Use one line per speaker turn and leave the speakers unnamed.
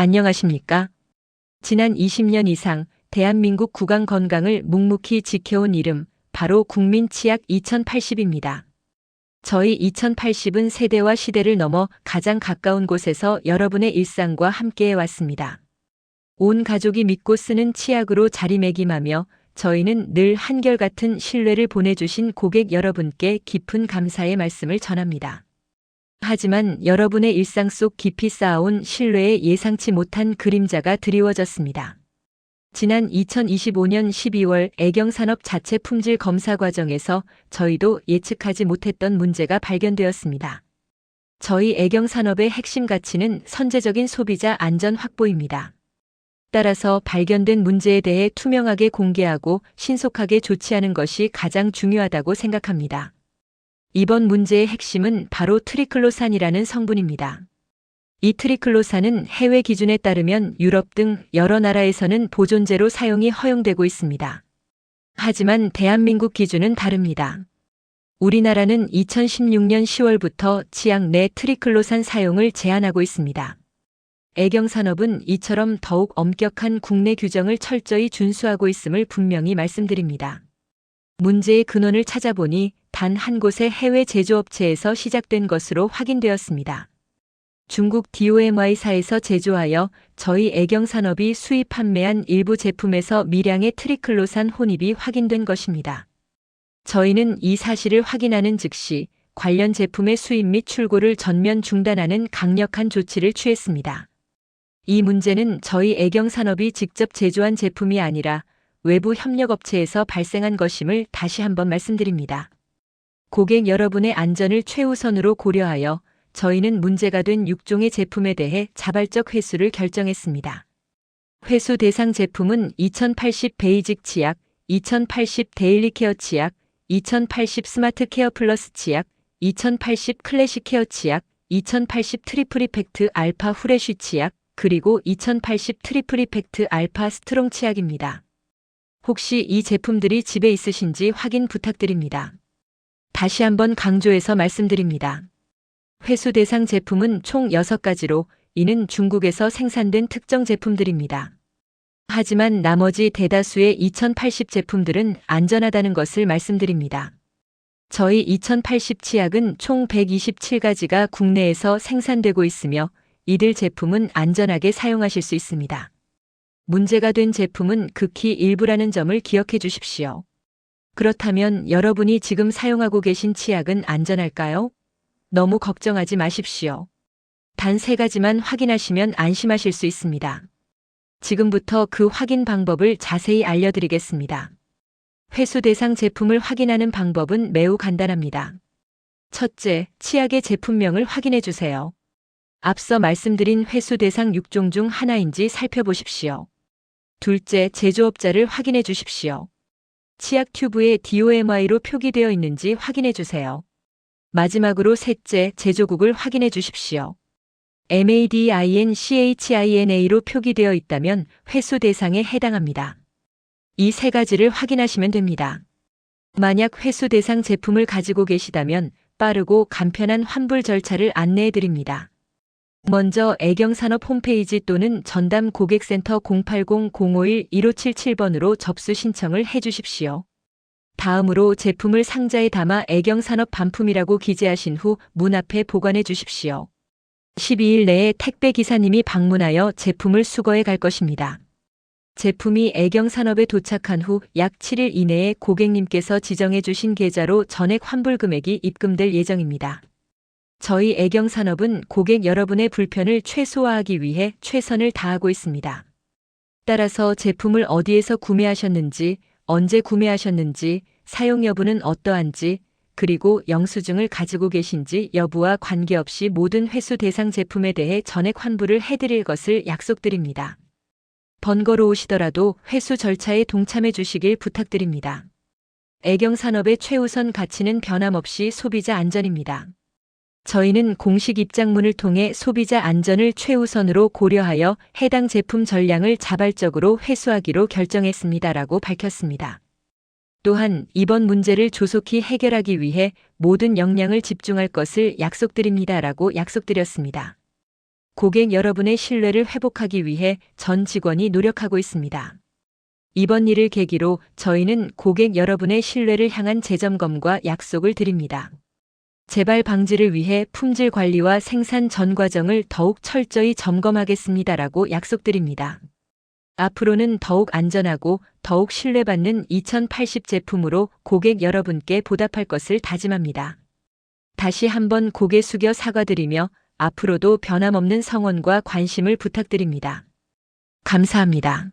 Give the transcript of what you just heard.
안녕하십니까? 지난 20년 이상 대한민국 구강 건강을 묵묵히 지켜온 이름, 바로 국민치약 2080입니다. 저희 2080은 세대와 시대를 넘어 가장 가까운 곳에서 여러분의 일상과 함께해 왔습니다. 온 가족이 믿고 쓰는 치약으로 자리매김하며 저희는 늘 한결같은 신뢰를 보내주신 고객 여러분께 깊은 감사의 말씀을 전합니다. 하지만 여러분의 일상 속 깊이 쌓아온 신뢰에 예상치 못한 그림자가 드리워졌습니다. 지난 2025년 12월 애경산업 자체 품질 검사 과정에서 저희도 예측하지 못했던 문제가 발견되었습니다. 저희 애경산업의 핵심 가치는 선제적인 소비자 안전 확보입니다. 따라서 발견된 문제에 대해 투명하게 공개하고 신속하게 조치하는 것이 가장 중요하다고 생각합니다. 이번 문제의 핵심은 바로 트리클로산이라는 성분입니다. 이 트리클로산은 해외 기준에 따르면 유럽 등 여러 나라에서는 보존제로 사용이 허용되고 있습니다. 하지만 대한민국 기준은 다릅니다. 우리나라는 2016년 10월부터 치약 내 트리클로산 사용을 제한하고 있습니다. 애경산업은 이처럼 더욱 엄격한 국내 규정을 철저히 준수하고 있음을 분명히 말씀드립니다. 문제의 근원을 찾아보니 단 한 곳의 해외 제조업체에서 시작된 것으로 확인되었습니다. 중국 DOMY사에서 제조하여 저희 애경산업이 수입 판매한 일부 제품에서 미량의 트리클로산 혼입이 확인된 것입니다. 저희는 이 사실을 확인하는 즉시 관련 제품의 수입 및 출고를 전면 중단하는 강력한 조치를 취했습니다. 이 문제는 저희 애경산업이 직접 제조한 제품이 아니라 외부 협력업체에서 발생한 것임을 다시 한번 말씀드립니다. 고객 여러분의 안전을 최우선으로 고려하여 저희는 문제가 된 6종의 제품에 대해 자발적 회수를 결정했습니다. 회수 대상 제품은 2080 베이직 치약, 2080 데일리 케어 치약, 2080 스마트 케어 플러스 치약, 2080 클래식 케어 치약, 2080 트리플 이펙트 알파 후레쉬 치약, 그리고 2080 트리플 이펙트 알파 스트롱 치약입니다. 혹시 이 제품들이 집에 있으신지 확인 부탁드립니다. 다시 한번 강조해서 말씀드립니다. 회수 대상 제품은 총 6가지로 이는 중국에서 생산된 특정 제품들입니다. 하지만 나머지 대다수의 2080 제품들은 안전하다는 것을 말씀드립니다. 저희 2080 치약은 총 127가지가 국내에서 생산되고 있으며 이들 제품은 안전하게 사용하실 수 있습니다. 문제가 된 제품은 극히 일부라는 점을 기억해 주십시오. 그렇다면 여러분이 지금 사용하고 계신 치약은 안전할까요? 너무 걱정하지 마십시오. 단 세 가지만 확인하시면 안심하실 수 있습니다. 지금부터 그 확인 방법을 자세히 알려드리겠습니다. 회수 대상 제품을 확인하는 방법은 매우 간단합니다. 첫째, 치약의 제품명을 확인해 주세요. 앞서 말씀드린 회수 대상 6종 중 하나인지 살펴보십시오. 둘째, 제조업자를 확인해 주십시오. 치약 튜브에 DOMI로 표기되어 있는지 확인해 주세요. 마지막으로 셋째, 제조국을 확인해 주십시오. MADINCHINA로 표기되어 있다면 회수 대상에 해당합니다. 이 세 가지를 확인하시면 됩니다. 만약 회수 대상 제품을 가지고 계시다면 빠르고 간편한 환불 절차를 안내해 드립니다. 먼저 애경산업 홈페이지 또는 전담 고객센터 080-051-1577번으로 접수 신청을 해 주십시오. 다음으로 제품을 상자에 담아 애경산업 반품이라고 기재하신 후 문 앞에 보관해 주십시오. 12일 내에 택배 기사님이 방문하여 제품을 수거해 갈 것입니다. 제품이 애경산업에 도착한 후 약 7일 이내에 고객님께서 지정해 주신 계좌로 전액 환불 금액이 입금될 예정입니다. 저희 애경산업은 고객 여러분의 불편을 최소화하기 위해 최선을 다하고 있습니다. 따라서 제품을 어디에서 구매하셨는지, 언제 구매하셨는지, 사용 여부는 어떠한지, 그리고 영수증을 가지고 계신지 여부와 관계없이 모든 회수 대상 제품에 대해 전액 환불을 해드릴 것을 약속드립니다. 번거로우시더라도 회수 절차에 동참해 주시길 부탁드립니다. 애경산업의 최우선 가치는 변함없이 소비자 안전입니다. 저희는 공식 입장문을 통해 소비자 안전을 최우선으로 고려하여 해당 제품 전량을 자발적으로 회수하기로 결정했습니다라고 밝혔습니다. 또한 이번 문제를 조속히 해결하기 위해 모든 역량을 집중할 것을 약속드립니다라고 약속드렸습니다. 고객 여러분의 신뢰를 회복하기 위해 전 직원이 노력하고 있습니다. 이번 일을 계기로 저희는 고객 여러분의 신뢰를 향한 재점검과 약속을 드립니다. 재발 방지를 위해 품질 관리와 생산 전 과정을 더욱 철저히 점검하겠습니다라고 약속드립니다. 앞으로는 더욱 안전하고 더욱 신뢰받는 2080 제품으로 고객 여러분께 보답할 것을 다짐합니다. 다시 한번 고개 숙여 사과드리며 앞으로도 변함없는 성원과 관심을 부탁드립니다. 감사합니다.